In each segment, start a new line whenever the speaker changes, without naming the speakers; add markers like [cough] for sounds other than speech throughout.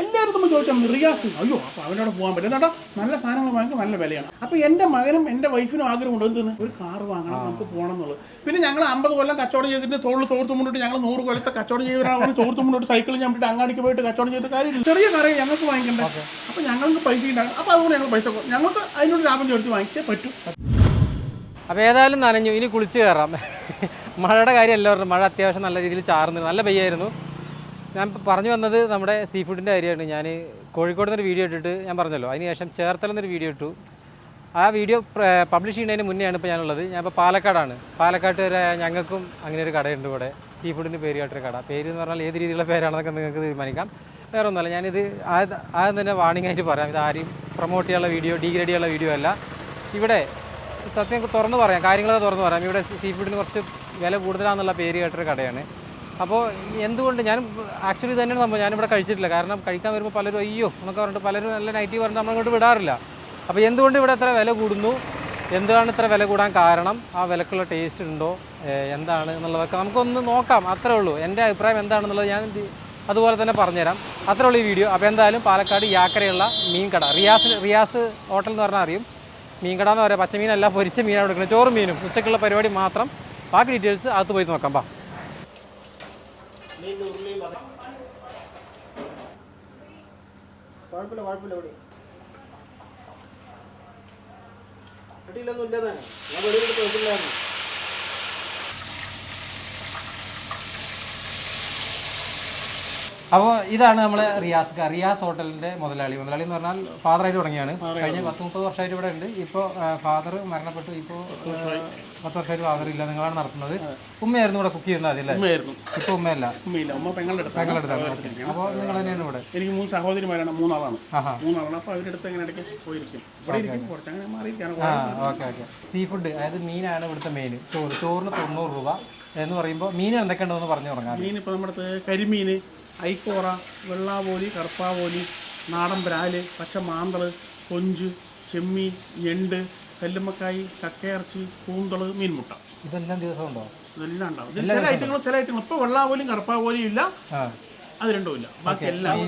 എല്ലാവരും നമ്മൾ ചോദിച്ചാൽ റിയാസ്. അയ്യോ അപ്പോൾ അവനോട് പോകാൻ പറ്റും എന്താ നല്ല സാധനങ്ങൾ വാങ്ങിക്കും നല്ല വിലയാണ്. അപ്പോൾ എന്റെ മകനും എന്റെ വൈഫിനും ആഗ്രഹമുണ്ട്. എന്തെന്ന് ഒരു കാർ വാങ്ങണം നമുക്ക് പോകണം എന്നുള്ളത്. പിന്നെ ഞങ്ങൾ അമ്പത് കൊല്ലം കച്ചവടം ചെയ്തിട്ട് തോളിൽ തോർത്ത് മുന്നോട്ട് ഞങ്ങൾ നൂറ് കൊല്ലത്തെ കച്ചവടം ചെയ്യുന്നവരാണ് തോർത്ത് മുന്നോട്ട് സൈക്കിൾ ഞാൻ വിട്ട് അങ്ങാടിക്ക് പോയിട്ട് കച്ചവടം ചെയ്തിട്ട് കാര്യമില്ല. ചെറിയ കാര്യം ഞങ്ങൾക്ക് വാങ്ങിക്കണ്ടേ? അപ്പോൾ ഞങ്ങൾക്ക് പൈസ ഉണ്ടാകും അപ്പോൾ അതുകൊണ്ട് ഞങ്ങൾ പൈസ ഞങ്ങൾക്ക് അതിനോട് ലാഭം ചോദിച്ച് വാങ്ങിച്ചേ പറ്റും.
അപ്പോൾ ഏതായാലും നനഞ്ഞു. ഇനി കുളിച്ച് കയറാം. മഴയുടെ കാര്യം എല്ലാവരും മഴ അത്യാവശ്യം നല്ല രീതിയിൽ ചാർന്നു നല്ല പെയ്യായിരുന്നു. ഞാൻ പറഞ്ഞു വന്നത് നമ്മുടെ സീ ഫുഡിന്റെ കാര്യമാണ്. ഞാൻ കോഴിക്കോട് നിന്നൊരു വീഡിയോ ഇട്ടിട്ട് ഞാൻ പറഞ്ഞല്ലോ. അതിനുശേഷം ചേർത്തല എന്നൊരു വീഡിയോ ഇട്ടു. ആ വീഡിയോ പബ്ലിഷ് ചെയ്യുന്നതിന് മുന്നെയാണ് ഇപ്പോൾ ഞാനുള്ളത്. ഞാൻ ഇപ്പോൾ പാലക്കാടാണ്. പാലക്കാട്ട് വരെ ഞങ്ങൾക്കും അങ്ങനെ ഒരു കടയുണ്ട് ഇവിടെ. സീ ഫുഡിന്റെ പേര് കേട്ടൊരു കട. പേര് എന്ന് പറഞ്ഞാൽ ഏത് രീതിയിലുള്ള പേരാണെന്നൊക്കെ നിങ്ങൾക്ക് തീരുമാനിക്കാം. വേറെ ഒന്നുമല്ല ഞാനിത് ആദ്യം തന്നെ വാണിംഗ് ആയിട്ട് പറയാം. ഇത് ആരെയും പ്രൊമോട്ട് ചെയ്യാനുള്ള വീഡിയോ ഡീഗ്രേഡ് ചെയ്യാനുള്ള വീഡിയോ അല്ല. ഇവിടെ സത്യം തുറന്ന് പറയാം. കാര്യങ്ങളൊക്കെ തുറന്ന് പറയാം. ഇവിടെ സീ ഫുഡിന് കുറച്ച് വില കൂടുതലാണെന്നുള്ള പേര് കേട്ടൊരു കടയാണ്. അപ്പോൾ എന്തുകൊണ്ട് ഞാൻ ആക്ച്വലി തന്നെയാണ് സംഭവം. ഞാനിവിടെ കഴിച്ചിട്ടില്ല. കാരണം കഴിക്കാൻ വരുമ്പോൾ പലരും അയ്യോ എന്നൊക്കെ പറഞ്ഞിട്ട് പലരും നല്ല നൈറ്റി പറഞ്ഞിട്ട് നമ്മളിങ്ങോട്ട് വിടാറില്ല. അപ്പോൾ എന്തുകൊണ്ട് ഇവിടെ എത്ര വില കൂടുന്നു? എന്താണ് ഇത്ര വില കൂടാൻ കാരണം? ആ വിലക്കുള്ള ടേസ്റ്റ് ഉണ്ടോ? എന്താണ് എന്നുള്ളതൊക്കെ നമുക്കൊന്ന് നോക്കാം. അത്രേ ഉള്ളൂ. എന്റെ അഭിപ്രായം എന്താണെന്നുള്ളത് ഞാൻ അതുപോലെ തന്നെ പറഞ്ഞുതരാം. അത്രേ ഉള്ളൂ ഈ വീഡിയോ അപ്പോൾ എന്തായാലും പാലക്കാട് യാക്കരയുള്ള മീൻ കട റിയാസ് റിയാസ് ഹോട്ടൽ എന്ന് പറഞ്ഞാൽ അറിയും. മീൻ കട എന്ന് പറയാം പച്ചമീനല്ല പൊരിച്ച മീനാണ് കൊടുക്കുന്നത്. ചോറും മീനും. ഉച്ചക്കുള്ള പരിപാടി മാത്രം. ബാക്കി ഡീറ്റെയിൽസ് അകത്ത് പോയി നോക്കാം. ബാ
കുഴപ്പമില്ല കുഴപ്പമില്ല ഇവിടെ. വീട്ടിലൊന്നും തന്നെ. ഞാൻ വെളിയിൽ പോയിട്ടില്ലായിരുന്നു.
അപ്പോൾ ഇതാണ് നമ്മളെ റിയാസ് റിയാസ് ഹോട്ടലിന്റെ മുതലാളി. മുതലാളി എന്ന് പറഞ്ഞാൽ ഫാദർ ആയിട്ട് തുടങ്ങിയാണ് കഴിഞ്ഞ പത്ത് മുപ്പത് വർഷമായിട്ട് ഇവിടെ ഉണ്ട്. ഇപ്പോൾ ഫാദർ മരണപ്പെട്ടു. ഇപ്പോൾ പത്ത് വർഷമായിട്ട് ഫാദർ ഇല്ല. നിങ്ങളാണ് നടത്തുന്നത്. ഉമ്മയായിരുന്നു ഇവിടെ കുക്ക് ചെയ്യുന്നത് അതില്ലേ ഇപ്പൊ ഉമ്മയല്ല.
ഉമ്മയില്ല. ഉമ്മ പെങ്ങളുടെ
അപ്പോൾ നിങ്ങൾ തന്നെയാണ് ഇവിടെ.
എനിക്ക് മൂന്ന് സഹോദരിമാരാണ്. മൂന്നാളാണ്. മൂന്നാളാണ്. അപ്പോൾ അവരുടെ അടുത്ത് എങ്ങനെ ഇടയ്ക്ക് പോയിരിക്കും? ഇവിടെ ഇരിക്കും. കുറച്ച് അങ്ങനെ മാറിയിരിക്കാണ്
ആ ഓക്കെ ഓക്കെ. സീ ഫുഡ് അതായത് മീനാണ് ഇവിടുത്തെ മെയിൻ ചോറ്. ചോറിന് തൊണ്ണൂറ് രൂപ എന്ന് പറയുമ്പോൾ മീൻ എന്തൊക്കെ ഉണ്ടെന്ന് പറഞ്ഞു തുടങ്ങാം.
മീൻ ഇപ്പോൾ നമ്മുടെ കരിമീൻ ഐക്കോറ വെള്ളാവോലി കറുപ്പാവോലി നാടൻ ബ്രാൽ പച്ച മാന്തൾ കൊഞ്ച് ചെമ്മി ഞണ്ട് കല്ലുമ്മക്കായി കക്കയിറച്ചി കൂന്തൾ മീൻമുട്ട.
ഇതെല്ലാം ദിവസം ഉണ്ടോ
ഇതെല്ലാം ഉണ്ടാവും. ഇതിൽ ചില ഐറ്റങ്ങൾ ചില ഐറ്റങ്ങൾ ഇപ്പോൾ വെള്ളാവോലിയും കറുപ്പാവോലിയും ഇല്ല. അത് രണ്ടും ഇല്ല. ബാക്കി എല്ലാം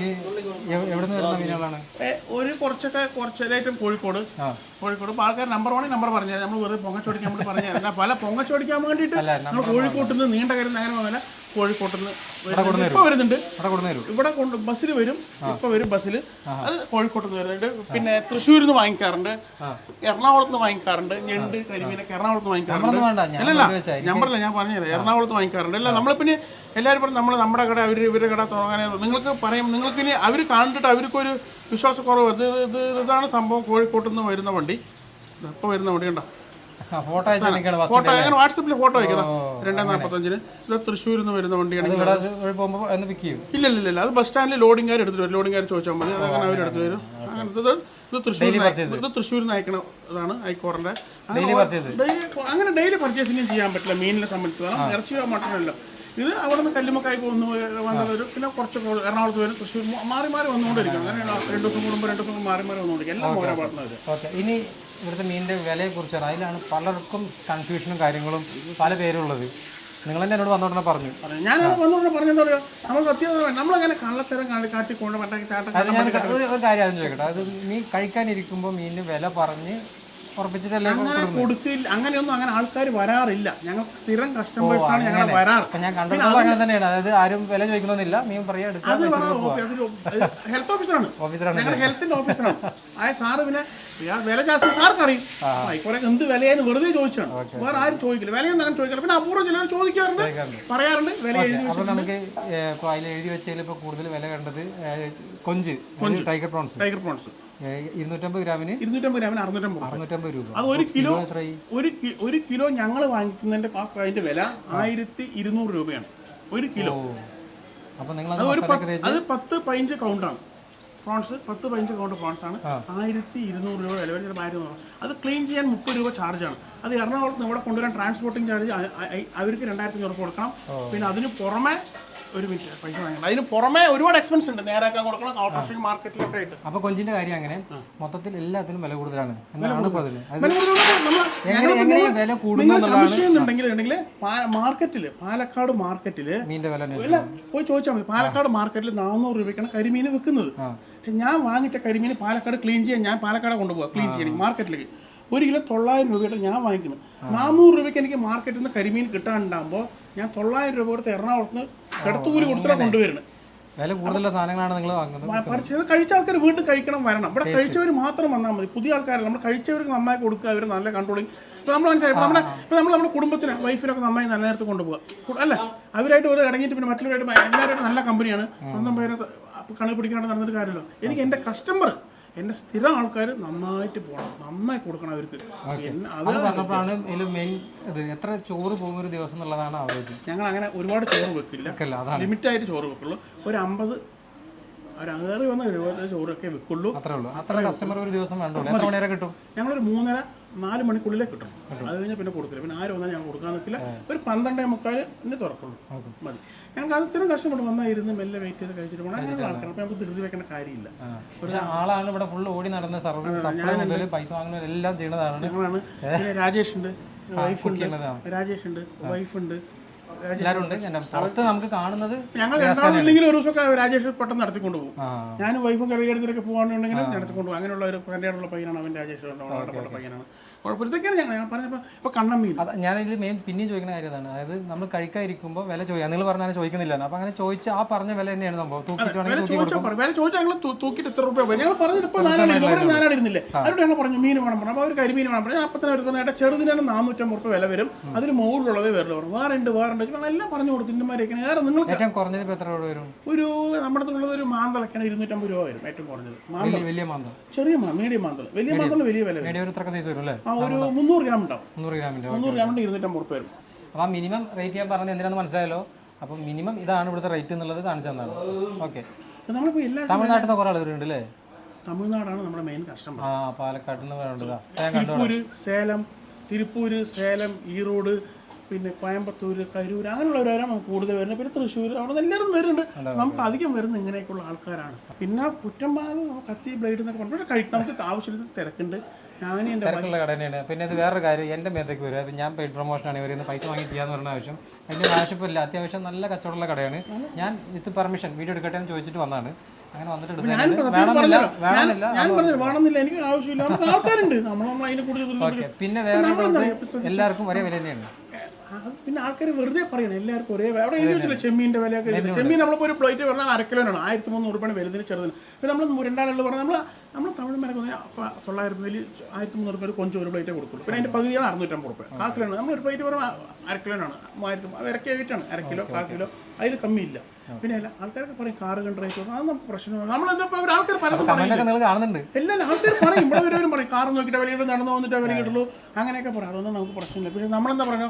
ഏ, ഒരു കുറച്ചൊക്കെ കുറച്ച് ഐറ്റം കോഴിക്കോട്. കോഴിക്കോട്. ഇപ്പോൾ ആൾക്കാർ നമ്പർ വൺ നമ്പർ പറഞ്ഞാൽ നമ്മൾ വെറുതെ പൊങ്ങച്ചോടിക്കാൻ വേണ്ടി പറഞ്ഞാൽ പല പൊങ്ങച്ചോടിക്കാൻ വേണ്ടിയിട്ട് നമ്മൾ കോഴിക്കോട്ട് നിന്ന് നീണ്ട കരുന്ന് അങ്ങനെ പോകുന്നില്ല കോഴിക്കോട്ട് നിന്ന് ഇപ്പോൾ വരുന്നുണ്ട്.
ഇവിടെ
കൊണ്ട് ബസ്സിൽ വരും. ഇപ്പൊ വരും ബസ്സിൽ അത് കോഴിക്കോട്ട് നിന്ന് വരുന്നുണ്ട്. പിന്നെ തൃശ്ശൂരിൽ നിന്ന് വാങ്ങിക്കാറുണ്ട്. എറണാകുളത്ത് നിന്ന് വാങ്ങിക്കാറുണ്ട്. ഞണ്ട് കരിമീനൊക്കെ എറണാകുളത്ത് വാങ്ങിക്കാറുണ്ട്. അല്ലല്ല
ഞാൻ
പറഞ്ഞില്ല ഞാൻ പറഞ്ഞത് എറണാകുളത്ത് വാങ്ങിക്കാറുണ്ട്. അല്ല നമ്മളെ പിന്നെ എല്ലാവരും പറഞ്ഞു നമ്മൾ നമ്മുടെ കട അവർ ഇവരുടെ കട തുടങ്ങാനോ നിങ്ങൾക്ക് പറയും നിങ്ങൾക്ക് ഇനി അവർ കണ്ടിട്ട് അവർക്കൊരു വിശ്വാസക്കുറവ്. ഇത് ഇത് ഇതാണ് സംഭവം. കോഴിക്കോട്ട് നിന്ന് വരുന്ന വണ്ടി. ഇപ്പൊ വരുന്ന വണ്ടി കണ്ടോ?
ഫോട്ടോ
അങ്ങനെ വാട്സപ്പിൽ ഫോട്ടോ അയക്കണം രണ്ടേ നാൽപ്പത്തഞ്ചിന് ഇത് തൃശ്ശൂരിൽ നിന്ന് വരുന്ന
വണ്ടിയാണെങ്കിൽ
ഇല്ല ഇല്ല ഇല്ല അത് ബസ് സ്റ്റാൻഡിൽ ലോഡിംഗുകാർ എടുത്തിട്ട് വരും. ലോഡിംഗുകാർ ചോദിച്ചാൽ മതി. അതങ്ങനെ അവർ എടുത്ത് വരും. അങ്ങനത്തെ ഇത് തൃശ്ശൂർ ഇത് തൃശ്ശൂരിൽ നിന്ന് അയക്കണ ഇതാണ് ഐക്കോറിന്റെ അങ്ങനെ ഡെയിലി പർച്ചേസിംഗ് ചെയ്യാൻ പറ്റില്ല. മീനിനെ സംബന്ധിച്ചതാണ് ഇറച്ചിയോ മട്ടനല്ല ഇത് അവിടെ നിന്ന് കല്ലുമക്കായി വന്ന് വന്നവരും പിന്നെ കുറച്ച് എറണാകുളത്ത് വരും. തൃശ്ശൂർ മാറി മാറി വന്നുകൊണ്ടിരിക്കും. അങ്ങനെയാണ് രണ്ട് ദിവസം കൂടുമ്പോൾ രണ്ട് ദിവസം മാറി മാറി വന്നുകൊണ്ടിരിക്കും. എല്ലാം ഓരോ
ഓക്കെ ഇനി ഇവിടുത്തെ മീനിന്റെ വിലയെക്കുറിച്ച് അതിലാണ് പലർക്കും കൺഫ്യൂഷനും കാര്യങ്ങളും പല പേരുള്ളത്. നിങ്ങൾ തന്നെ എന്നോട് വന്നോടനെ പറഞ്ഞു.
ഞാൻ വന്നോടനെ പറഞ്ഞെന്താ പറയുക? നമ്മൾ സത്യം നമ്മളങ്ങനെ കള്ളത്തരം കാണി
അത് ഞാൻ ഒരു കാര്യം ആദ്യം ചോദിക്കട്ടെ. അത് മീൻ കഴിക്കാനിരിക്കുമ്പോൾ മീനിന് വില പറഞ്ഞ് ഉറപ്പിച്ചിട്ടല്ലേ
അങ്ങനെ കൊടുക്കില്ല അങ്ങനെയൊന്നും അങ്ങനെ ആൾക്കാർ വരാറില്ല. ഞങ്ങൾ സ്ഥിരം കസ്റ്റമേഴ്സ് ആണ് ഞങ്ങൾ വരാറ്.
ഞാൻ കണ്ടിട്ടുള്ളത് അങ്ങനെ തന്നെയാണ്. അതായത് ആരും വില ചോദിക്കണമെന്നില്ല. മീൻ പറയാ
ഹെൽത്ത് ഓഫീസറാണ്. ഞങ്ങൾ ഹെൽത്തിന്റെ ഓഫീസറാണ്. ആയ സാറ് പിന്നെ വില ജാസ്തി സാർക്ക് അറിയും ആയിക്കോട്ടെ എന്ത് വിലയെന്ന് വെറുതെ ചോദിച്ചാണ്. വേറെ ആരും ചോദിക്കില്ല. വിലയൊന്നും അങ്ങനെ ചോദിക്കില്ല. പിന്നെ അപൂർവം ചിലർ ചോദിക്കാറുണ്ട്. പറയാറുണ്ട് വില എഴുതി
അപ്പോൾ നമുക്ക് അതിൽ എഴുതി വെച്ചതിൽ ഇപ്പൊ കൂടുതൽ വില കണ്ടത് കൊഞ്ച് ടൈഗർ പ്രോൺസ്
ടൈഗർ പ്രോൺസ്
ഇരുന്നൂറ്റമ്പത് ഗ്രാമിന്
ഇരുന്നൂറ്റമ്പത് ഗ്രാമിന് അറുന്നൂറ്റമ്പത് രൂപ.
അറുന്നൂറ്റമ്പത് രൂപ.
അത് ഒരു കിലോ ഒരു ഒരു കിലോ ഞങ്ങൾ വാങ്ങിക്കുന്നതിന്റെ അതിന്റെ വില ആയിരത്തി ഇരുന്നൂറ് രൂപയാണ്. ഒരു കിലോ.
നിങ്ങൾ
അത് പത്ത് പതിനഞ്ച് കൗണ്ടാണ്. പ്രോൺസ് പത്ത് പതിനഞ്ച് കൗണ്ട് പ്രോൺസ് ആണ് ആയിരത്തി ഇരുന്നൂറ് രൂപ വില. ചിലപ്പോൾ ആയിരത്തി നൂറ് അത് ക്ലീൻ ചെയ്യാൻ മുപ്പത് രൂപ ചാർജാണ്. അത് എറണാകുളത്ത് ഇവിടെ കൊണ്ടുവരാൻ ട്രാൻസ്പോർട്ടിംഗ് ചാർജ് അവർക്ക് രണ്ടായിരത്തി അഞ്ഞൂറ് കൊടുക്കണം. പിന്നെ അതിന് പുറമെ ഒരു മിനിറ്റ് പൈസ വാങ്ങണം. അതിന് പുറമെ ഒരുപാട് എക്സ്പെൻസ് ഉണ്ട്. നേരാക്കാൻ കൊടുക്കണം ഓട്ടോറിക്ഷ മാർക്കറ്റിലൊക്കെ ആയിട്ട്.
അപ്പൊ കൊഞ്ചിന്റെ കാര്യം അങ്ങനെ മൊത്തത്തിൽ എല്ലാത്തിനും വില കൂടുതലാണ്. എന്നാണ് ഇപ്പൊ
വില മാർക്കറ്റിൽ പാലക്കാട് മാർക്കറ്റിൽ
മീനിന്റെ വില
പോയി ചോദിച്ചാൽ മതി. പാലക്കാട് മാർക്കറ്റിൽ നാനൂറ് രൂപയ്ക്കാണ് കരിമീൻ വിൽക്കുന്നത് ഞാൻ വാങ്ങിച്ച കരിമീൻ പാലക്കാട് ക്ലീൻ ചെയ്യാൻ ഞാൻ പാലക്കാട് കൊണ്ടുപോകാം ക്ലീൻ ചെയ്യണം മാർക്കറ്റിലേക്ക് ഒരു കിലോ തൊള്ളായിരം രൂപയുടെ ഞാൻ വാങ്ങിക്കുന്നത്. നാനൂറ് രൂപയ്ക്ക് എനിക്ക് മാർക്കറ്റിൽ നിന്ന് കരിമീൻ കിട്ടാനുണ്ടാകുമ്പോൾ ഞാൻ തൊള്ളായിരം രൂപ കൊടുത്ത് എറണാകുളത്ത് കിടത്തുകൂലി കൊടുത്തിട്ടാണ് കൊണ്ടുവരുന്നത്.
വില കൂടുതലുള്ള സാധനങ്ങളാണ് നിങ്ങൾ വാങ്ങുന്നത്?
പറിച്ചത് കഴിച്ച ആൾക്കാർ വീണ്ടും കഴിക്കണം വരണം. ഇവിടെ കഴിച്ചവർ മാത്രം വന്നാൽ മതി. പുതിയ ആൾക്കാരെ നമ്മൾ കഴിച്ചവർക്ക് നന്നായി കൊടുക്കുക അവർ നല്ല കൺട്രോളിങ് ഇപ്പം നമ്മൾ മനസ്സിലായി നമ്മുടെ ഇപ്പൊ നമ്മൾ നമ്മുടെ കുടുംബത്തിന് വൈഫിനൊക്കെ നന്നായി നല്ല നേരത്ത് കൊണ്ടുപോകുക അല്ല അവരായിട്ട് ഒരു ഇടങ്ങിയിട്ട് പിന്നെ മറ്റുള്ളവരായിട്ട് എല്ലാവരും നല്ല കമ്പനിയാണ് സ്വന്തം പേരെ കണി പിടിക്കാണ്ട് നടന്നിട്ട് കാര്യമല്ലോ. എനിക്ക് എന്റെ കസ്റ്റമർ എന്റെ സ്ഥിരം ആൾക്കാർ നന്നായിട്ട് പോകണം നന്നായി കൊടുക്കണം അവർക്ക്. എന്നെ-
അത്
അവർ
പറഞ്ഞപ്പോഴാണ് ഇതിൽ മെയിൻ ഇത് എത്ര ചോറ് ഒരു ദിവസം എന്നുള്ളതാണ്
ഞങ്ങൾ അങ്ങനെ ഒരുപാട് ചോറ് വെക്കില്ല.
ലിമിറ്റ് ആയിട്ട് അതാണ്.
ലിമിറ്റായിട്ട് ചോറ് വെക്കുള്ളൂ. ഒരു അമ്പത് ഒരു ഏറി വന്ന എഴുപത് ചോറൊക്കെ വെക്കുള്ളൂ.
അത്രേ ഉള്ളൂ. അത്ര കസ്റ്റമർ ഒരു ദിവസം എത്ര കിട്ടും?
ഞങ്ങളൊരു മൂന്നര നാല് മണിക്കുള്ളിലേ കിട്ടും അത് കഴിഞ്ഞാൽ പിന്നെ കൊടുക്കില്ല പിന്നെ ആര് വന്നാൽ ഞാൻ കൊടുക്കാൻ നിൽക്കില്ല. ഒരു പന്ത്രണ്ടേ മുക്കാൽ എന്നെ തുറക്കുള്ളൂ. മതി. ഞങ്ങൾക്ക് അത് ഇത്രയും കഷ്ടപ്പെട്ട് വന്നാൽ ഇരുന്ന് മെല്ലെ വെയിറ്റ് ചെയ്ത് കഴിച്ചിട്ട് പോകണം അങ്ങനെയുള്ള ആൾക്കാർ അപ്പം നമുക്ക് ധൃതി വെക്കേണ്ട കാര്യമില്ല.
പക്ഷെ ആളാണ് ഇവിടെ ഫുള്ള് ഓടി നടന്ന സർവീസ് പൈസ വാങ്ങുന്നത് എല്ലാം ചെയ്യുന്നതാണ്.
ഞങ്ങളാണ്. പിന്നെ രാജേഷ് ഉണ്ട്. വൈഫ് ഉണ്ട് രാജേഷ് ഉണ്ട് വൈഫ് ഉണ്ട്.
ഉണ്ട് പുറത്ത് നമുക്ക് കാണുന്നത്
ഞങ്ങൾ രണ്ടാളില്ലെങ്കിൽ ഒരു ദിവസമൊക്കെ രാജേഷ് പെട്ടെന്ന് നടത്തിക്കൊണ്ട് പോകും ഞാനും വൈഫും കറിയെടുത്തിട്ടൊക്കെ പോകാനുണ്ടെങ്കിൽ നടത്തിക്കൊണ്ട് പോകും അങ്ങനെയുള്ള ഒരു കണ്ടയുള്ള പയ്യനാണ് അവൻ രാജേഷ് വളരെ പയ്യനാണ് കുഴപ്പമില്ലത്തൊക്കെയാണ് ഞങ്ങൾ ഞാൻ പറഞ്ഞപ്പോൾ ഇപ്പോൾ കണ്ണമ്മീൻ
അത് ഞാനിതിൽ മെയിൻ പിന്നെയും ചോദിക്കുന്ന കാര്യം അതാണ് അതായത് നമ്മൾ കഴിക്കാതിരിക്കുമ്പോൾ വില ചോദിക്കാം. നിങ്ങൾ പറഞ്ഞാൽ ചോദിക്കുന്നില്ല അപ്പോൾ അങ്ങനെ ചോദിച്ച ആ പറഞ്ഞ വില തന്നെയാണ് സംഭവം. തൂക്കിട്ട്
വില
വേണമെങ്കിൽ
ചോദിച്ചാൽ പറയും വില ചോദിച്ചാൽ ഞങ്ങൾ തൂ- തൂക്കിയിട്ട് എത്ര രൂപ വരും. ഞങ്ങൾ പറഞ്ഞിട്ട് ഇപ്പോൾ ഞാനാണ് ഇരുന്നത് ഇവിടെ ഞാനാണ് അവരോട് ഞങ്ങൾ പറഞ്ഞു മീൻ വേണം പറഞ്ഞു. അപ്പോൾ അവർ കരിമീൻ വേണം പറഞ്ഞു. അപ്പം തന്നെ അവർ പറഞ്ഞു ഏട്ടാ ചെറുതിനാണ് നാനൂറ്റമ്പത് രൂപ വില വരും. അതിന് മുകളിലുള്ളതേ വരില്ല പറഞ്ഞു. വേറെ ഉണ്ട് വേറെ ഉണ്ട് ഞങ്ങൾ എല്ലാം പറഞ്ഞു കൊടുത്തു. ഇന്നമാരൊക്കെ വേറെ നിങ്ങൾക്ക്
ഏറ്റവും കുറഞ്ഞത് ഇപ്പോൾ എത്ര രൂപ വരും?
ഒരു നമ്മുടെ അടുത്തുള്ളത് ഒരു മാന്തളക്കാണ് ഇരുന്നൂറ്റമ്പത് രൂപ വരും. ഏറ്റവും കുറഞ്ഞത്. മാന്തൾ
വലിയ വലിയ മാന്തം
ചെറിയ മാ മീഡിയം മാന്തൾ വലിയ മാന്തൾ വലിയ വില വരും.
മീഡിയം ഒരു ഇത്ര സൈസ് വരും അല്ലേ?
ഒരു മുന്നൂറ് ഗ്രാം ഉണ്ടാവും.
മുന്നൂറ് ഗ്രാമിന്റെ
മുന്നൂറ് ഗ്രാമിന്റെ ഇരുന്നൂറ്റമ്പത് ഉറുപ്പ് വരും.
അപ്പോൾ ആ മിനിമം റേറ്റ് ഞാൻ പറഞ്ഞത് എന്തിനാണെന്ന് മനസ്സിലായല്ലോ? അപ്പോൾ മിനിമം ഇതാണ് ഇവിടുത്തെ റേറ്റ് എന്നുള്ളത് കാണിച്ചു തന്നാണ്. ഓക്കെ.
നമ്മളിപ്പോൾ എല്ലാ
തമിഴ്നാട്ടിൽ നിന്ന് കുറേ ആളുകളുണ്ട് അല്ലേ
തമിഴ്നാടാണ് നമ്മുടെ മെയിൻ കസ്റ്റമർ
ആ പാലക്കാട് നിന്ന്
സേലം തിരുപ്പൂര് സേലം ഈറോഡ് പിന്നെ കോയമ്പത്തൂർ കരൂർ അങ്ങനെയുള്ളവരാണ് നമുക്ക് കൂടുതൽ വരുന്നത്. പിന്നെ തൃശ്ശൂർ അവിടെ എല്ലാവരും വരുന്നുണ്ട്. നമുക്ക് അധികം വരുന്ന ഇങ്ങനെയൊക്കെയുള്ള ആൾക്കാരാണ്. പിന്നെ കുറ്റം ഭാഗം കത്തി ബ്ലേഡ് എന്നൊക്കെ പറഞ്ഞു കഴിക്കാൻ കഴിക്കും നമുക്ക് ആവശ്യത്തിന് തിരക്കുണ്ട്.
തിരക്കുള്ള കട തന്നെയാണ് പിന്നെ അത് വേറൊരു കാര്യം എന്റെ മേത്തേക്ക് വരും. അത് ഞാൻ പെയ്ഡ് പ്രൊമോഷനാണ് ഇവരെ പൈസ വാങ്ങി ചെയ്യാന്ന് പറഞ്ഞ ആവശ്യം. അതിന്റെ ആവശ്യമില്ല. അത്യാവശ്യം നല്ല കച്ചവടമുള്ള കടയാണ്. ഞാൻ വിത്ത് പെർമിഷൻ വീഡിയോ എടുക്കട്ടെ എന്ന് ചോദിച്ചിട്ട് വന്നതാണ്. അങ്ങനെ വന്നിട്ട്
എനിക്ക് ആവശ്യമില്ല.
പിന്നെ വേറെ എല്ലാവർക്കും ഒരേ വില തന്നെയാണ്
പിന്നെ ആൾക്കാർ വെറുതെ പറയണം എല്ലാവർക്കും ഒരേ. അവിടെ എഴുതിയിട്ടില്ല ചെമ്മീന്റെ വിലയൊക്കെ. ചെമ്മീൻ നമ്മളിപ്പോൾ ഒരു പ്ലേറ്റ് പറഞ്ഞാൽ അര കിലോനാണ് ആയിരത്തി മുന്നൂറ് രൂപയാണ് വലുതിന് ചെറുതിന്. പിന്നെ നമ്മൾ രണ്ടാളുകൾ പറഞ്ഞാൽ നമ്മൾ നമ്മൾ തമിഴ് വന്നാൽ തൊള്ളായിരം തൊള്ളായിരത്തി വലിയ ആയിരത്തി മുന്നൂറ് രൂപ കൊഞ്ച് ഒരു പ്ലേറ്റേ കൊടുക്കുള്ളൂ. പിന്നെ അതിന്റെ പകുതിയാണ് അറുന്നൂറ്റമ്പത് രൂപ കിലോയാണ് നമ്മൾ ഒരു പ്ലേറ്റ് പറഞ്ഞാൽ അര കിലോനാണ് മൂവായിരത്തി ഇരക്കി അരക്കിലോ അര കിലോ കാ കിലോ അതിൽ കമ്മിയില്ല. പിന്നെ അല്ല ആൾക്കാരൊക്കെ പറയും കാറ് കണ്ട് അതൊന്നും പ്രശ്നമാണ് നമ്മളെന്താ ആൾക്കാർ പലതും എല്ലാം ആൾക്കാർ പറയും. ഇവിടെ വരും പറയും. കാർ നോക്കിയിട്ട് അവരെ നടന്നു വന്നിട്ട് അവരെ കിട്ടുള്ളൂ അങ്ങനെയൊക്കെ പറയും. അതൊന്നും നമുക്ക് പ്രശ്നമില്ല. പക്ഷേ നമ്മളെന്താ പറയുക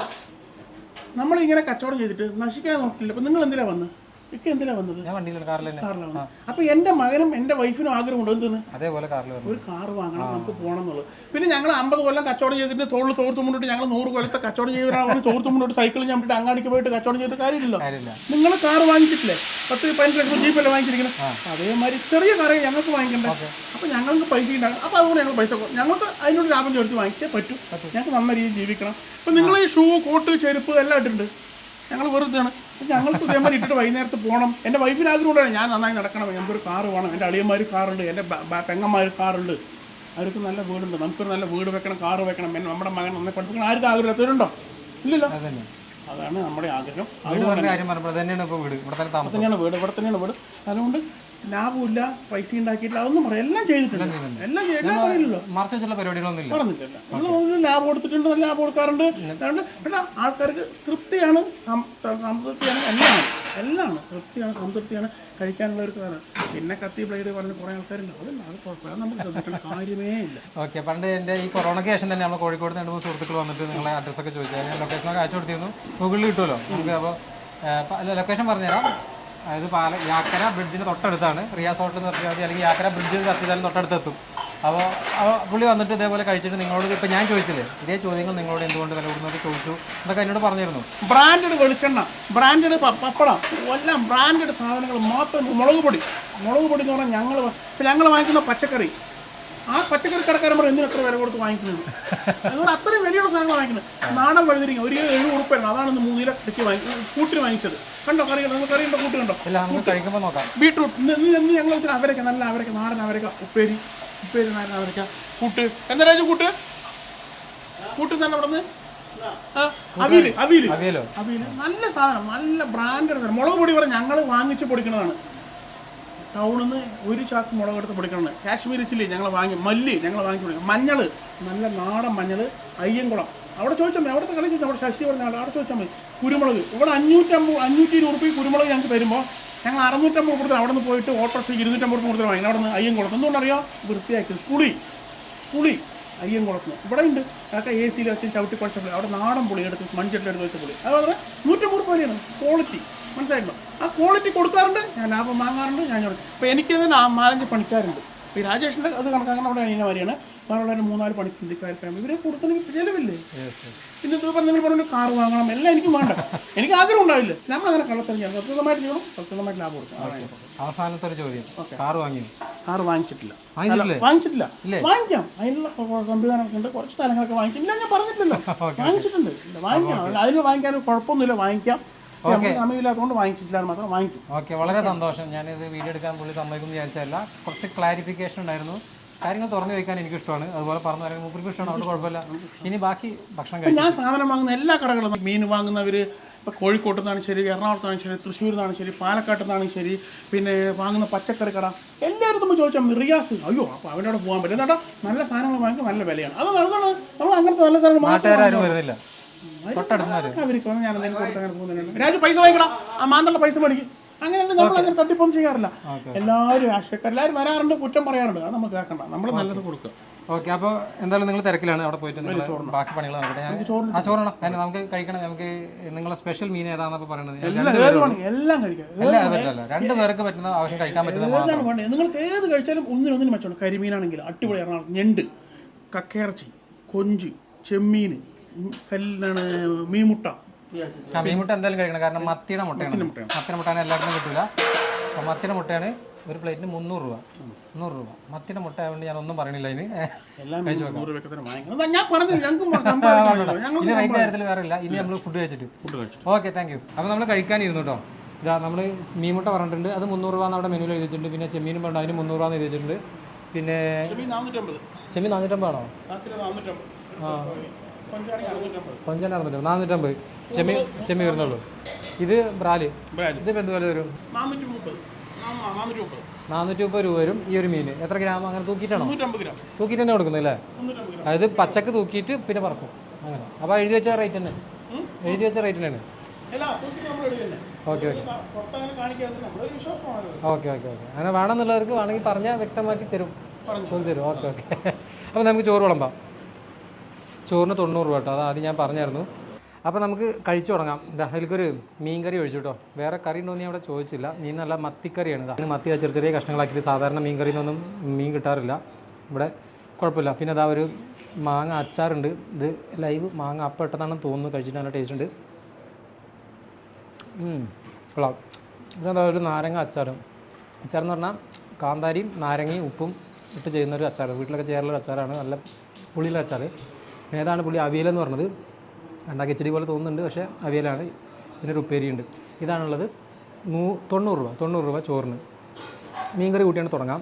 നമ്മളിങ്ങനെ കച്ചവടം ചെയ്തിട്ട് നശിക്കാൻ നോക്കില്ല അപ്പം നിങ്ങൾ എന്തിനാണ് വന്ന്? ഇക്കെ എന്തിനാ വന്നത്?
ഞാൻ വണ്ടിയിലാണ് കാറിൽ തന്നെ.
കാറിലാണ്. വന്നത് അപ്പോൾ എന്റെ മകനും എന്റെ വൈഫിനും ആഗ്രഹമുണ്ട്? എന്തെന്ന്
അതേപോലെ കാറിൽ വന്നു.
ഒരു കാർ വാങ്ങണം നമുക്ക് പോകണം എന്നുള്ളത് പിന്നെ ഞങ്ങൾ അമ്പത് കൊല്ലം കച്ചവടം ചെയ്തിട്ട് തോളിൽ തോർത്ത് മുന്നോട്ട് ഞങ്ങൾ നൂറ് കൊല്ലത്തെ കച്ചവടം ചെയ്യുന്ന തോർത്ത് മുന്നോട്ട് സൈക്കിൾ ഞാൻ ഞമ്മിട്ട് അങ്ങാടിക്ക് പോയിട്ട് കച്ചവടം ചെയ്തിട്ട് കാര്യമില്ലല്ലോ.
കാര്യമില്ല.
നിങ്ങൾ കാർ വാങ്ങിച്ചിട്ടില്ലേ? പത്ത് പതിനഞ്ച് ലക്ഷം ജീപ്പല്ലേ വാങ്ങിച്ചിരിക്കുന്നത് അതേമാതിരി ചെറിയ കാറേ ഞങ്ങൾക്ക് വാങ്ങിക്കണ്ടേ? അപ്പൊ ഞങ്ങൾക്ക് പൈസ ഉണ്ടാകും അപ്പൊ അതുകൊണ്ട് ഞങ്ങൾ പൈസ കൊ- ഞങ്ങൾക്ക് അതിനോട് ലാഭം ചോദിച്ച് വാങ്ങിച്ചേ പറ്റൂ. ഞങ്ങൾക്ക് നല്ല രീതിയിൽ ജീവിക്കണം. അപ്പൊ നിങ്ങൾ ഈ ഷൂ കോട്ട് ചെരുപ്പ് എല്ലാം ഇട്ടിട്ടുണ്ട്? ഞങ്ങൾ വെറുതെയാണ്. ഞങ്ങൾക്ക് ഇതേമാതിരി ഇട്ടിട്ട് വൈകുന്നേരത്ത് പോകണം. എന്റെ വൈഫിന് ആഗ്രഹം ഉണ്ടായി ഞാൻ നന്നായി നടക്കണം. എനിക്കൊരു കാറ് വേണം. എന്റെ അളിയന്മാർ കാറുണ്ട് എന്റെ പെങ്ങന്മാർ കാറുണ്ട് അവർക്ക് നല്ല വീടുണ്ട്. നമുക്കൊരു നല്ല വീട് വെക്കണം കാറ് വെക്കണം. എന്നെ നമ്മുടെ മകൻ നന്നായി പഠിപ്പിക്കണം. ആർക്കും ആഗ്രഹം എത്തുന്നുണ്ടോ ഇല്ലല്ലോ.
അത്
അതാണ് നമ്മുടെ ആഗ്രഹം.
അതുകൊണ്ട് പറഞ്ഞ കാര്യം പറഞ്ഞപ്പോൾ തന്നെയാണ് ഇപ്പോൾ വീട്. ഇവിടെ
തന്നെയാണ് വീട്. ഇവിടെ തന്നെയാണ് വീട്. അതുകൊണ്ട് ലാഭമില്ല പൈസ ഉണ്ടാക്കിയിട്ടില്ല അതൊന്നും പറയാം എല്ലാം ചെയ്തിട്ടുണ്ട്. എല്ലാം എല്ലാം പറയില്ലല്ലോ
മറച്ചു വെച്ചുള്ള പരിപാടികളൊന്നും
പറഞ്ഞിട്ടില്ല. നമ്മൾ ലാഭം കൊടുത്തിട്ടുണ്ട് നല്ല ലാഭം കൊടുക്കാറുണ്ട്. അതുകൊണ്ട് പിന്നെ ആൾക്കാർക്ക് തൃപ്തിയാണ് സംതൃപ്തിയാണ് എല്ലാമാണ്. എല്ലാമാണ്. തൃപ്തിയാണ് സംതൃപ്തിയാണ് കഴിക്കാനുള്ള ഒരു കാരണം. പിന്നെ കത്തി പ്ലേഡ് പറഞ്ഞ് കുറേ ആൾക്കാരുണ്ട്. അതല്ല അത് കുഴപ്പമില്ല. നമുക്ക് ശ്രദ്ധിക്കേണ്ട കാര്യമേ ഇല്ല.
ഓക്കെ പണ്ട് എന്റെ ഈ കൊറോണയ്ക്ക് ശേഷം തന്നെ നമ്മൾ കോഴിക്കോട് രണ്ട് മൂന്ന് സുഹൃത്തുക്കൾ വന്നിട്ട് നിങ്ങളെ അഡ്രസ്സൊക്കെ ചോദിച്ചാൽ ലൊക്കേഷൻ ലൊക്കേഷനൊക്കെ അയച്ചു കൊടുത്തിരുന്നു. ഗൂഗിളിൽ കിട്ടുമല്ലോ. നമുക്ക് അപ്പോൾ ലൊക്കേഷൻ പറഞ്ഞുതരാം. അതായത് പാല യാക്കര ബ്രിഡ്ജിന് തൊട്ടടുത്താണ്. റിയാസ് ഹോട്ടൽ എന്ന് പറഞ്ഞാൽ മതി അല്ലെങ്കിൽ യാക്കര ബ്രിഡ്ജിൽ കത്തിച്ചാലും തൊട്ടടുത്ത് എത്തും അപ്പോൾ പുള്ളി വന്നിട്ട് ഇതേപോലെ കഴിച്ചിട്ട് നിങ്ങളോട് ഇപ്പം ഞാൻ ചോദിച്ചില്ലേ? ഇതേ ചോദ്യങ്ങൾ നിങ്ങളോട് എന്തുകൊണ്ട് വില കൂടുന്നത് ചോദിച്ചു. എന്നൊക്കെ എന്നോട് പറഞ്ഞിരുന്നു.
ബ്രാൻഡഡ് വെളിച്ചെണ്ണ. ബ്രാൻഡഡ് പപ്പടം. എല്ലാം ബ്രാൻഡഡ് സാധനങ്ങൾ മാത്രം മുളക് പൊടി. മുളക് പൊടി എന്ന് പറഞ്ഞാൽ ഞങ്ങൾ ഞങ്ങൾ വാങ്ങിക്കുന്ന പച്ചക്കറി. ആ പച്ചക്കറി കടക്കാരൻ പറയും എന്തിന് അത്ര വില കൊടുത്ത് വാങ്ങിക്കുന്നത്? അതുകൊണ്ട് അത്രയും വിലയുള്ള സാധനങ്ങൾ വാങ്ങിക്കുന്നത്. നാടൻ വഴുതിരിക്കും ഒരു കിലോ എഴുപത് ഉറുപ്പാണ് അതാണ് ഇന്ന് മൂന്നില കിട്ടി വാങ്ങി കൂട്ടിന് വാങ്ങിച്ചത്. കണ്ടോ കറി നമുക്ക് കറിയുണ്ടോ കൂട്ട് കണ്ടോ? ബീട്രൂട്ട്. ഇന്ന് ഞങ്ങൾ അവരൊക്കെ നല്ല അവരൊക്കെ നാടൻ അവരൊക്കെ ഉപ്പേരി ഉപ്പേരി നാടൻ അവരൊക്കെ. കൂട്ട്. എന്താ രാജു കൂട്ട്? കൂട്ട് തന്നെ അവിടെ നിന്ന്? അവിയൽ അവിയൽ.
അവിയലോ?
നല്ല സാധനം നല്ല ബ്രാൻഡ് മുളക് പൊടി പറഞ്ഞാൽ ഞങ്ങൾ വാങ്ങിച്ച് പൊടിക്കണതാണ്. ടൗണിൽ നിന്ന് ഒരു ചാക്ക് മുളക് എടുത്ത് പൊടിക്കണം കാശ്മീരി ചില്ലി ഞങ്ങൾ വാങ്ങി മല്ലി ഞങ്ങൾ വാങ്ങി കൊടുക്കും മഞ്ഞൾ നല്ല നാടൻ മഞ്ഞൾ അയ്യൻകുളം അവിടെ ചോദിച്ചാൽ മതി അവിടുത്തെ കളി ചോദിച്ചാൽ അവിടെ ശശി പറഞ്ഞ ആൾ അവിടെ ചോദിച്ചാൽ മതി. കുരുമുളക്. ഇവിടെ അഞ്ഞൂറ്റമ്പത് അഞ്ഞൂറ്റി ഇരുപത് റുപ്യ കുരുമുളക് ഞങ്ങൾക്ക് തരുമ്പോൾ ഞങ്ങൾ അറുന്നൂറ്റമ്പത് കൊടുത്ത് അവിടെ നിന്ന് പോയിട്ട് ഓട്ടോറിക്ഷയ്ക്ക് ഇരുന്നൂറ്റമ്പത് റുപ്യ കൊടുത്ത് വാങ്ങി. അവിടെ നിന്ന് അയ്യൻകുളം എന്തുകൊണ്ടറിയാം? വൃത്തിയാക്കി. പുളി. പുളി. അയ്യൻകുളത്തിന് ഇവിടെ ഉണ്ട്. അതൊക്കെ എ സിയിൽ വെച്ച് ചവിട്ടി കുഴച്ച പുളി. അവിടെ നാടൻ പുളി എടുത്ത് മൺചട്ടിലെടുത്ത് വെച്ച പുളി. അതുപോലെ നൂറ്റമ്പത് രൂപ വിലയാണ് ക്വാളിറ്റി മനസ്സിലായിട്ടുണ്ടോ? ആ ക്വാളിറ്റി കൊടുക്കാറുണ്ട് ഞാൻ ലാഭം വാങ്ങാറുണ്ട് ഞാൻ അപ്പോൾ എനിക്ക് തന്നെ ആ നാലഞ്ച് പണിക്കാരുണ്ട്. ഈ രാജേഷിന്റെ അത് കണക്കാക്കണം അവിടെ അനിയനെ വരെയാണ് വേറെ മൂന്നാൽ പണി ചിന്തിക്കാർ ഫാമിലി ഇവരെ കൊടുക്കണമെങ്കിൽ ചിലവില്ലേ? പിന്നെ ഇത് പറഞ്ഞു നിങ്ങൾ പറഞ്ഞു കാർ വാങ്ങണം എല്ലാം എനിക്ക് വേണ്ട. എനിക്ക് ആഗ്രഹം ഉണ്ടാവില്ല. നമ്മൾ അങ്ങനെ കള്ളത്തരം പ്രത്യേകമായിട്ട് ചെയ്യണം പ്രത്യേകമായിട്ട് ലാഭം കൊടുക്കും
അവസാനത്തെ ഒരു ചോദ്യം. കാർ വാങ്ങി
കാർ വാങ്ങിച്ചിട്ടില്ല.
വാങ്ങിച്ചിട്ടില്ലേ?
വാങ്ങിക്കാം. അതിനുള്ള സംവിധാനമൊക്കെ ഉണ്ട്. കുറച്ച് സ്ഥലങ്ങളൊക്കെ വാങ്ങിക്കും. ഇല്ല ഞാൻ പറഞ്ഞിട്ടില്ലല്ലോ. [laughs] വാങ്ങിച്ചിട്ടുണ്ട്. വാങ്ങിക്കാം. അതിന് വാങ്ങിക്കാൻ കുഴപ്പമൊന്നുമില്ല. വാങ്ങിക്കാം. സമയമില്ലാത്തതുകൊണ്ട് വാങ്ങിച്ചിട്ടില്ല എന്ന് മാത്രം വാങ്ങിക്കും
ഓക്കെ വളരെ സന്തോഷം. ഞാനിത് വീഡിയോ എടുക്കാൻ പുള്ളി സമ്മതിക്കും വിചാരിച്ചല്ല കുറച്ച് ക്ലാരിഫിക്കേഷൻ ഉണ്ടായിരുന്നു. കാര്യങ്ങൾ തുറന്നു വയ്ക്കാൻ എനിക്ക് ഇഷ്ടമാണ് അതുപോലെ പറഞ്ഞു തരാൻ മൂപ്പർക്ക് ഇഷ്ടമാണ്. അതുകൊണ്ട് കുഴപ്പമില്ല. ഇനി ബാക്കി ഭക്ഷണം കഴിക്കും.
ഞാൻ സാധനം വാങ്ങുന്ന എല്ലാ കടകളും മീൻ വാങ്ങുന്നവർ ഇപ്പോൾ കോഴിക്കോട്ട് നിന്നാണ് ശരി എറണാകുളത്താണ് ശരി തൃശ്ശൂരിൽ നിന്നാണ് ശരി പാലക്കാട്ട് നിന്നാണ് ശരി പിന്നെ വാങ്ങുന്ന പച്ചക്കറി കട. എല്ലായിടത്തും ചോദിച്ചാൽ റിയാസ് അയ്യോ അപ്പോൾ അവന്റെ അവിടെ പോകാൻ പറ്റില്ല നല്ല സാധനങ്ങൾ വാങ്ങിക്കും നല്ല വിലയാണ്. അത് നടന്നാണ് നമ്മൾ അങ്ങനത്തെ നല്ല സാധനങ്ങൾ
മാറ്റാൻ വരുന്നില്ല.
ഞാൻ എന്തെങ്കിലും കൊടുത്ത് അങ്ങനെ പോകുന്നുണ്ട് രാജു പൈസ വാങ്ങിക്കടാ. ആ മാന്തള്ള പൈസ മേടിക്കും. അങ്ങനെയാണ് നമ്മൾ അങ്ങനെ തട്ടിപ്പൊന്നും ചെയ്യാറില്ല. എല്ലാവരും രാഷ്ട്രീയക്കാർ എല്ലാവരും വരാറുണ്ട് കുറ്റം പറയാറുണ്ട്. അത് നമുക്ക് കേൾക്കണ്ട. നമ്മൾ നല്ലത് കൊടുക്കുക.
ഓക്കെ അപ്പോൾ എന്തായാലും നിങ്ങൾ തിരക്കിലാണ് അവിടെ പോയിട്ട് നിങ്ങൾ ബാക്കി പണികൾ നടക്കട്ടെ. ഞാൻ ആ ചോറണം അതിന് നമുക്ക് കഴിക്കണം. നമുക്ക് നിങ്ങളെ സ്പെഷ്യൽ മീൻ ഏതാണെന്നപ്പോൾ പറയുന്നത്
എല്ലാം കഴിക്കാം.
രണ്ട് പേർക്ക് പറ്റുന്ന ആവശ്യം കഴിക്കാൻ പറ്റുന്ന
നിങ്ങൾക്ക് ഏത് കഴിച്ചാലും ഒന്നിനൊന്നിനും മെച്ചമാണ് കരിമീനാണെങ്കിൽ അടിപൊളി എറണാകുളം ഞണ്ട് കക്കയിറച്ചി കൊഞ്ച് ചെമ്മീൻ കല്ലാണ് മീൻമുട്ട.
ആ മീൻമുട്ട എന്തായാലും കഴിക്കണം. കാരണം മത്തിയുടെ മുട്ടയാണ്. മത്തിയുടെ മുട്ടയാണ്. എല്ലായിടത്തും കിട്ടില്ല അപ്പോൾ മത്തിയുടെ മുട്ടയാണ് ഒരു പ്ലേറ്റിന് മുന്നൂറ് രൂപ. മുന്നൂറ് രൂപ. മത്തിയുടെ മുട്ട ആയതുകൊണ്ട് ഞാൻ ഒന്നും പറയണില്ല
ഞങ്ങൾ
ഇനി റേറ്റ് കാര്യത്തിൽ വേറെ ഇല്ല. ഇനി നമ്മൾ ഫുഡ് കഴിച്ചിട്ട്. ഓക്കെ താങ്ക് യു അപ്പോൾ നമ്മൾ കഴിക്കാനിരുന്നു കേട്ടോ ഇതാ നമ്മൾ മീൻമുട്ട പറഞ്ഞിട്ടുണ്ട്. അത് മുന്നൂറ് രൂപ നമ്മുടെ മെനുവിൽ എഴുതിയിട്ടുണ്ട്. പിന്നെ ചെമ്മീനും പറഞ്ഞു അതിന് മുന്നൂറ് രൂപ എഴുതിയിട്ടുണ്ട്. പിന്നെ
ചെമ്മീൻ നാനൂറ്റമ്പത്.
ചെമ്മീൻ നാനൂറ്റമ്പതാണോ? ആ.
കൊഞ്ചാണെങ്കിൽ അറുന്നൂറ്റമ്പത്
നാനൂറ്റമ്പത്. ചെമ്മീൻ ചെമ്മീൻ വരുന്നുള്ളൂ. ഇത്
ബ്രാൽ.
ഇത് എന്ത് വില വരും?
നാനൂറ്റി മുപ്പത്
രൂപ വരും ഈ ഒരു മീൻ എത്ര ഗ്രാം? അങ്ങനെ തൂക്കിയിട്ടാണോ? തൂക്കിയിട്ട് തന്നെ
ഗ്രാം.
അതായത് പച്ചക്ക് തൂക്കിയിട്ട് പിന്നെ പറക്കും അങ്ങനെ. അപ്പോൾ എഴുതി വെച്ച റേറ്റ് തന്നെ? എഴുതി വെച്ച റേറ്റ് തന്നെയാണ് okay okay. Okay okay okay. അങ്ങനെ വേണമെന്നുള്ളവർക്ക് വേണമെങ്കിൽ പറഞ്ഞാൽ വ്യക്തമാക്കി തരും. തരും. Okay okay. അപ്പോൾ നമുക്ക് ചോറ് വിളമ്പാം. ചോറിന് തൊണ്ണൂറ് രൂപ കേട്ടോ. അത് ആദ്യം ഞാൻ പറഞ്ഞായിരുന്നു. അപ്പോൾ നമുക്ക് കഴിച്ചു തുടങ്ങാം. ഇതാ അതിലേക്കൊരു മീൻ കറി ഒഴിച്ചു കേട്ടോ വേറെ കറി ഉണ്ടോ എന്ന് ഞാൻ അവിടെ ചോദിച്ചില്ല. മീൻ നല്ല മത്തിക്കറിയാണ്. ഇതാ മത്തി ചെറിയ ചെറിയ കഷ്ണങ്ങളാക്കിയിട്ട് സാധാരണ മീൻ കറിയിൽ നിന്നൊന്നും മീൻ കിട്ടാറില്ല. ഇവിടെ കുഴപ്പമില്ല. പിന്നെ അതാ ഒരു മാങ്ങ അച്ചാറുണ്ട്. ഇത് ലൈവ് മാങ്ങ അപ്പം ഇട്ടതാണെന്ന് തോന്നുന്നു. കഴിച്ചിട്ട് നല്ല ടേസ്റ്റ് ഉണ്ട്. കൊള്ളാം. ഇതെന്താ ഒരു നാരങ്ങ അച്ചാറും. അച്ചാർ എന്ന് പറഞ്ഞാൽ കാന്താരിയും നാരങ്ങയും ഉപ്പും ഇട്ട് ചെയ്യുന്നൊരു അച്ചാർ വീട്ടിലൊക്കെ ചെയ്യാറുള്ള അച്ചാറാണ്. നല്ല പുളിയുള്ള അച്ചാർ പിന്നെ ഏതാണ് പുള്ളി അവിയലെന്ന് പറഞ്ഞത്? ഉണ്ടാക്കി കിച്ചടി പോലെ തോന്നുന്നുണ്ട് പക്ഷേ അവിയലാണ്. പിന്നെ ഉപ്പേരിയുണ്ട് ഇതാണുള്ളത്. നൂ തൊണ്ണൂറ് രൂപ തൊണ്ണൂറ് രൂപ ചോറിന്. മീൻകറി കൂട്ടിയാണ് തുടങ്ങാം.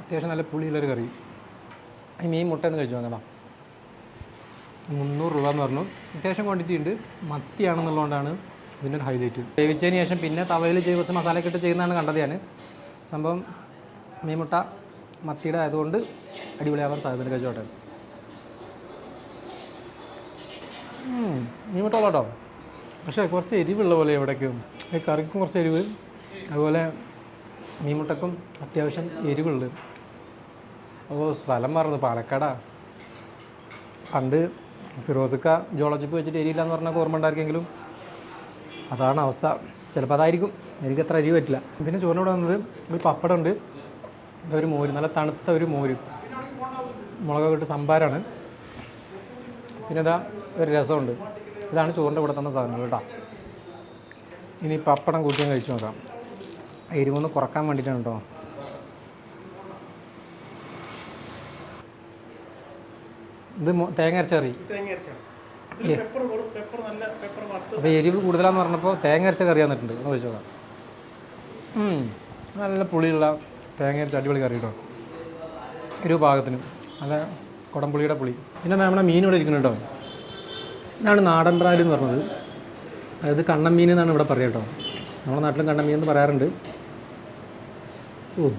അത്യാവശ്യം നല്ല പുളിയുള്ളൊരു കറി. മീൻ മുട്ട എന്ന് കഴിച്ചു വാങ്ങടാ മുന്നൂറ് രൂപ എന്ന് പറഞ്ഞു. അത്യാവശ്യം ക്വാണ്ടിറ്റി ഉണ്ട്. മത്തിയാണെന്നുള്ളതുകൊണ്ടാണ് ഇതിന്റെ ഒരു ഹൈലൈറ്റ് വേവിച്ചതിന് ശേഷം പിന്നെ തവയിൽ ചെയ്ത് കുറച്ച് മസാലയൊക്കെ ഇട്ട് ചെയ്യുന്നതാണ് കണ്ടത് ഞാൻ സംഭവം മീൻമുട്ട മത്തിയുടെ ആയതുകൊണ്ട് അടിപൊളിയാവാൻ സാധ്യത കഴിച്ചോട്ടെ. മീൻമുട്ട ഉള്ള കേട്ടോ പക്ഷേ കുറച്ച് എരിവുള്ള പോലെ എവിടേക്കും. ഈ കറിക്കും കുറച്ച് എരിവ്. അതുപോലെ മീൻമുട്ടക്കും അത്യാവശ്യം എരിവുള്ളത് അപ്പോൾ സ്ഥലം മറന്നു. പാലക്കാടാ. പണ്ട് ഫിറോസിക്ക ജോളജിപ്പ് വെച്ചിട്ട് എരിയില്ല എന്ന് പറഞ്ഞാൽ ഓർമ്മ ഉണ്ടായിരിക്കെങ്കിലും അതാണ് അവസ്ഥ. ചിലപ്പോൾ അതായിരിക്കും. എനിക്ക് അത്ര അരി പറ്റില്ല. പിന്നെ ചോറിനോട് വന്നത് ഒരു പപ്പടം ഉണ്ട് ഒരു മോര് നല്ല തണുത്ത ഒരു മോര്. മുളകൊക്കെ ഇട്ട് സംഭാരമാണ് പിന്നെ ഇതാ ഒരു രസമുണ്ട്. ഇതാണ് ചോറിന്റെ കൂടെ തന്ന സാധനങ്ങൾ കേട്ടോ. ഇനി പപ്പടം കൂട്ടിയും കഴിച്ചു നോക്കാം. എരിവൊന്ന് കുറയ്ക്കാൻ വേണ്ടിയിട്ടാണ് കേട്ടോ. ഇത് തേങ്ങ അരച്ചറി
തേങ്ങ അരച്ചാണ്
അപ്പോൾ എരിവ് കൂടുതലാന്ന് പറഞ്ഞപ്പോൾ തേങ്ങ അരച്ച കറി തന്നിട്ടുണ്ട് ഒന്ന് കഴിച്ചു നോക്കാം. നല്ല പുളിയുള്ള തേങ്ങ അരച്ച അടിപൊളി കറി കേട്ടോ. ഒരു പാകത്തിന്. നല്ല കുടംപുളിയുടെ പുളി. പിന്നെ നമ്മുടെ മീൻ ഇവിടെ ഇരിക്കുന്നു കേട്ടോ. ഇതാണ് നാടൻ പ്രാൽ എന്ന് പറഞ്ഞത്. അതായത് കണ്ണൻ മീൻ എന്നാണ് ഇവിടെ പറയുക കേട്ടോ. നമ്മുടെ നാട്ടിലും കണ്ണൻ മീൻ എന്ന് പറയാറുണ്ട്. ഓ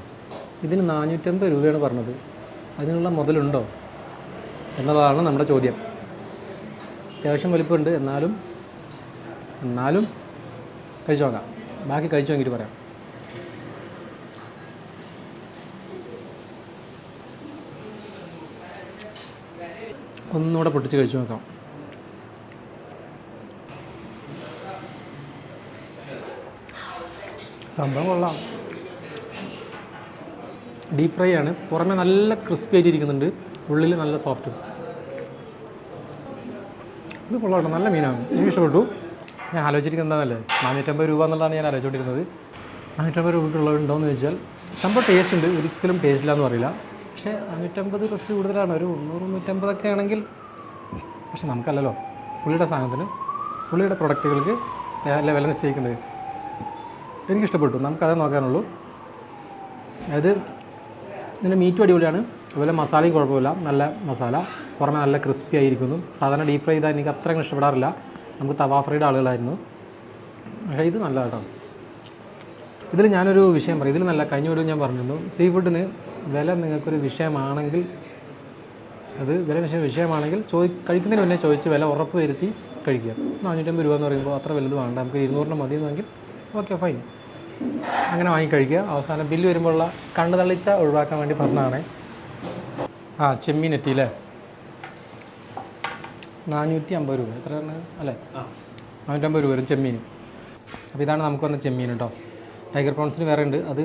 ഇതിന് നാനൂറ്റമ്പത് രൂപയാണ് പറഞ്ഞത്. അതിനുള്ള മുതലുണ്ടോ? എന്നതാണ് നമ്മുടെ ചോദ്യം. അത്യാവശ്യം വലിപ്പമുണ്ട്. എന്നാലും എന്നാലും കഴിച്ചു നോക്കാം. ബാക്കി കഴിച്ചു നോക്കിയിട്ട് പറയാം. ഒന്നുകൂടെ പൊട്ടിച്ച് കഴിച്ചു നോക്കാം. സംഭവം കൊള്ളാം. ഡീപ് ഫ്രൈ ആണ് പുറമെ നല്ല ക്രിസ്പി ആയിട്ടിരിക്കുന്നുണ്ട് ഉള്ളിൽ നല്ല സോഫ്റ്റ്. ഇത് കൊള്ളാട്ടോ നല്ല മീനാണ്. എനിക്ക് ഇഷ്ടപ്പെട്ടു. ഞാൻ ആലോചിച്ചിരിക്കുന്നത് എന്താണല്ലേ നാനൂറ്റമ്പത് രൂപ എന്നുള്ളതാണ് ഞാൻ ആലോചിച്ചുകൊണ്ടിരുന്നത്. നാനൂറ്റമ്പത് രൂപയ്ക്കുള്ളത് ഉണ്ടോയെന്ന് ചോദിച്ചാൽ സംഭവം ടേസ്റ്റ് ഉണ്ട്. ഒരിക്കലും ടേസ്റ്റ് ഇല്ല എന്ന് പറയില്ല. പക്ഷേ നാനൂറ്റമ്പത് കുറച്ച് കൂടുതലാണ്. ഒരു മുന്നൂറ് നൂറ്റമ്പതൊക്കെ ആണെങ്കിൽ പക്ഷെ നമുക്കല്ലല്ലോ. പുള്ളിയുടെ സാധനത്തിന് പുള്ളിയുടെ പ്രൊഡക്റ്റുകൾക്ക് വില നിശ്ചയിക്കുന്നത്. എനിക്കിഷ്ടപ്പെട്ടു. നമുക്കതേ നോക്കാനുള്ളൂ. അതായത് ഇതിന്റെ മീറ്റും അടിപൊളിയാണ്. അതുപോലെ മസാലയും കുഴപ്പമില്ല. നല്ല മസാല. പുറമെ നല്ല ക്രിസ്പി ആയിരിക്കുന്നു. സാധാരണ ഡീപ് ഫ്രൈ ചെയ്താൽ എനിക്ക് അത്രയും ഇഷ്ടപ്പെടാറില്ല. നമുക്ക് തവാ ഫ്രൈഡ് ആളുകളായിരുന്നു. പക്ഷേ ഇത് നല്ല കേട്ടോ. ഇതിൽ ഞാനൊരു വിഷയം പറയും. ഇതിൽ നല്ല കഴിഞ്ഞ വീഡിയോ ഞാൻ പറഞ്ഞിരുന്നു. സീ ഫുഡിന് വില നിങ്ങൾക്കൊരു വിഷയമാണെങ്കിൽ അത് വില വിഷയം വിഷയമാണെങ്കിൽ ചോദി കഴിക്കുന്നതിന് മുന്നേ ചോദിച്ച് വില ഉറപ്പ് വരുത്തി കഴിക്കുക. നാനൂറ്റമ്പത് രൂപ എന്ന് പറയുമ്പോൾ അത്ര വലുത് വേണ്ട. നമുക്ക് ഇരുന്നൂറിന് മതി എന്നെങ്കിൽ ഓക്കെ ഫൈൻ അങ്ങനെ വാങ്ങി കഴിക്കുക. അവസാനം ബില്ല് വരുമ്പോഴുള്ള കണ്ണു തള്ളിച്ച ഒഴിവാക്കാൻ വേണ്ടി പറഞ്ഞതാണ്. ആ ചെമ്മീൻ എത്തി അല്ലേ നാനൂറ്റി അമ്പത് രൂപ. എത്ര അല്ലേ?
നാനൂറ്റി
നാനൂറ്റമ്പത് രൂപ വരും ചെമ്മീൻ. അപ്പോൾ ഇതാണ് നമുക്ക് വന്ന ചെമ്മീൻ കേട്ടോ ടൈഗർ പ്രോൺസിന് വേറെ ഉണ്ട്. അത്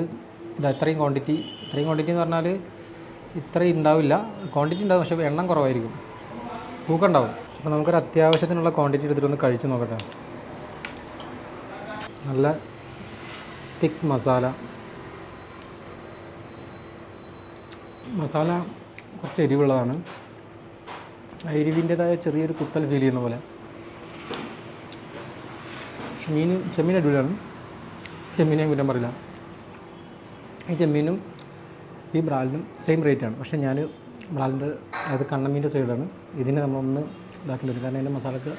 ഇത് ഇത്രയും ക്വാണ്ടിറ്റി ഇത്രയും ക്വാണ്ടിറ്റി എന്ന് പറഞ്ഞാൽ ഇത്രയും ഉണ്ടാവില്ല. ക്വാണ്ടിറ്റി ഉണ്ടാവും പക്ഷേ എണ്ണം കുറവായിരിക്കും. തൂക്കം ഉണ്ടാവും. അപ്പോൾ നമുക്കൊരു അത്യാവശ്യത്തിനുള്ള ക്വാണ്ടിറ്റി എടുത്തിട്ട് ഒന്ന് കഴിച്ച് നോക്കട്ടെ. നല്ല തിക്ക് മസാല മസാല കുറച്ച് എരിവുള്ളതാണ്. ആ എരിവിന്റെതായ ചെറിയൊരു കുത്തൽ ഫീൽ ചെയ്യുന്ന പോലെ. മീൻ ചെമ്മീൻ അടിപൊളിയാണ്. ചെമ്മീനെയും കുറ്റം പറയില്ല. ഈ ചെമ്മീനും ഈ ബ്രാലിനും സെയിം റേറ്റാണ് പക്ഷേ ഞാൻ ബ്രാലിന്റെ അതായത് കണ്ണമീന്റെ സൈഡാണ് ഇതിനെ നമ്മളൊന്ന് ഇതാക്കേണ്ടി വരും. കാരണം അതിന്റെ മസാലക്ക്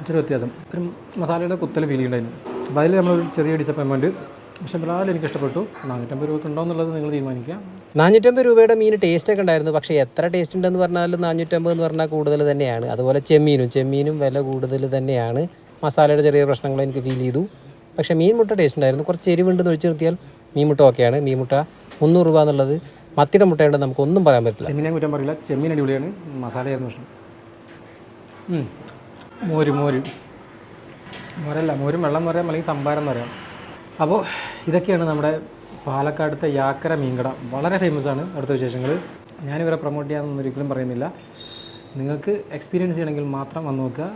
ഇച്ചിരി വ്യത്യാസം. ഒരു മസാലയുടെ കുത്തൽ ഫീൽ ചെയ്യണ്ടായിരുന്നു അപ്പോൾ അതിൽ നമ്മളൊരു ചെറിയ ഡിസപ്പോയിൻമെന്റ് പക്ഷേ ബ്രാൽ എനിക്ക് ഇഷ്ടപ്പെട്ടു നാനൂറ്റമ്പത് രൂപയ്ക്ക് ഉണ്ടോ എന്നുള്ളത് നിങ്ങൾ തീരുമാനിക്കുക.
നാനൂറ്റമ്പത് രൂപയുടെ മീൻ ടേസ്റ്റ് ഒക്കെ ഉണ്ടായിരുന്നു. പക്ഷേ എത്ര ടേസ്റ്റ് ഉണ്ടെന്ന് പറഞ്ഞാലും നാനൂറ്റമ്പത് എന്ന് പറഞ്ഞാൽ കൂടുതൽ തന്നെയാണ്. അതുപോലെ ചെമ്മീനും ചെമ്മീനും വില കൂടുതൽ തന്നെയാണ്. മസാലയുടെ ചെറിയ പ്രശ്നങ്ങൾ എനിക്ക് ഫീൽ ചെയ്തു. പക്ഷേ മീൻ മുട്ട ടേസ്റ്റ് ഉണ്ടായിരുന്നു. കുറച്ച് എരിവുണ്ടെന്ന് വെച്ച് നിർത്തിയാൽ മീൻ മുട്ട ഓക്കെയാണ് മീൻ മുട്ട മുന്നൂറ് രൂപ എന്നുള്ളത് മത്തിയുടെ മുട്ടയുണ്ട് നമുക്കൊന്നും പറയാൻ പറ്റില്ല.
ചെമ്മീനെ കുറ്റം പറയില്ല. ചെമ്മീൻ അടിപൊളിയാണ്. മസാലയായിരുന്നു പക്ഷേ. മോര് മോര്. മോരല്ല മോരും വെള്ളം എന്ന് പറയാം അല്ലെങ്കിൽ സംഭാരം എന്ന് പറയാം. അപ്പോൾ ഇതൊക്കെയാണ് നമ്മുടെ പാലക്കാടത്തെ യാക്കര മീൻകട. വളരെ ഫേമസ് ആണ് അടുത്ത വിശേഷങ്ങൾ. ഞാനിവരെ പ്രൊമോട്ട് ചെയ്യാമെന്നൊന്നും ഒരിക്കലും പറയുന്നില്ല. നിങ്ങൾക്ക് എക്സ്പീരിയൻസ് ചെയ്യണമെങ്കിൽ മാത്രം വന്ന് നോക്കുക.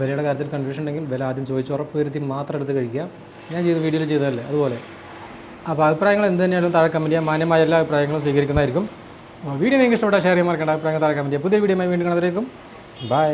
വിലയുടെ കാര്യത്തിൽ കൺഫ്യൂഷൻ ഉണ്ടെങ്കിൽ വില ആദ്യം ചോദിച്ച് ഉറപ്പ് വരുത്തി മാത്രം എടുത്ത് കഴിക്കുക. ഞാൻ ചെയ്ത വീഡിയോയിൽ ചെയ്തതല്ലേ? അതുപോലെ. അപ്പോൾ അഭിപ്രായങ്ങൾ എന്ത് തന്നെയാണെങ്കിലും താഴെ കമന്റ് ചെയ്യാം. മാന്യമായ എല്ലാ അഭിപ്രായങ്ങളും സ്വീകരിക്കുന്നതായിരിക്കും. വീഡിയോ നിങ്ങൾക്ക് ഇഷ്ടപ്പെട്ടാൽ ഷെയർ ചെയ്യാൻ മറക്കേണ്ട. അഭിപ്രായങ്ങൾ താഴെ കമന്റ് ചെയ്യാം. പുതിയ വീഡിയോ വീണ്ടും കണ്ടതായിരിക്കും ബൈ